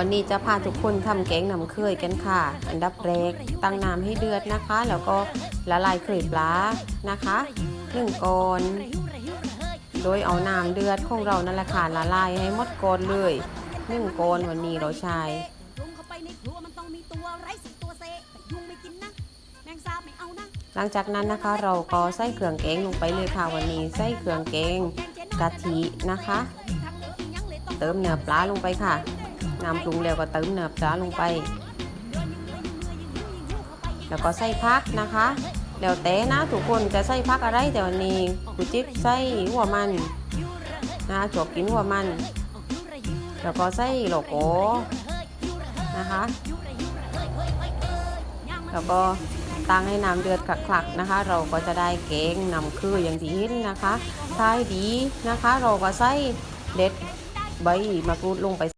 วันนี้จะพาทุกคนทำแกงน้ำเคยกันค่ะ อันดับแรกตั้งน้ำให้เดือดนะคะ แล้วก็ละลายเคยปลานะคะหนึ่งก้อนโดยเอาน้ำเดือดของเรานั่นแหละค่ะละลายให้หมดก้อนเลยหนึ่งก้อนวันนี้เราใช้ลงเข้าไปในครัวมันต้องมีตัวไร้สิตัวเซแต่ยุงไม่กินนะแมงสาบไม่เอานะหลังจากนั้นนะคะเราก็ใส่เครื่องแกงลงไปเลยค่ะวันนี้ใส่เครื่องแกงกะทินะคะ เติมเนื้อปลาลงไปค่ะ น้ำปรุงแล้วก็เติมเนื้อปลาลงไป แล้วก็ใส่พักนะคะ แล้วแต่นะทุกคนจะใส่พักอะไรแต่วันนี้กูจิ๊บใส่หัวมันนะจบกินหัวมัน แล้วก็ใส่โลโก้นะคะ แล้วก็ตั้งให้น้ำเดือดคลักๆนะคะ เราก็จะได้แกงนำคืออย่างที่เห็นนะคะท้ายดีนะคะ เราก็ใส่เด็ดใบมะกรูดลงไป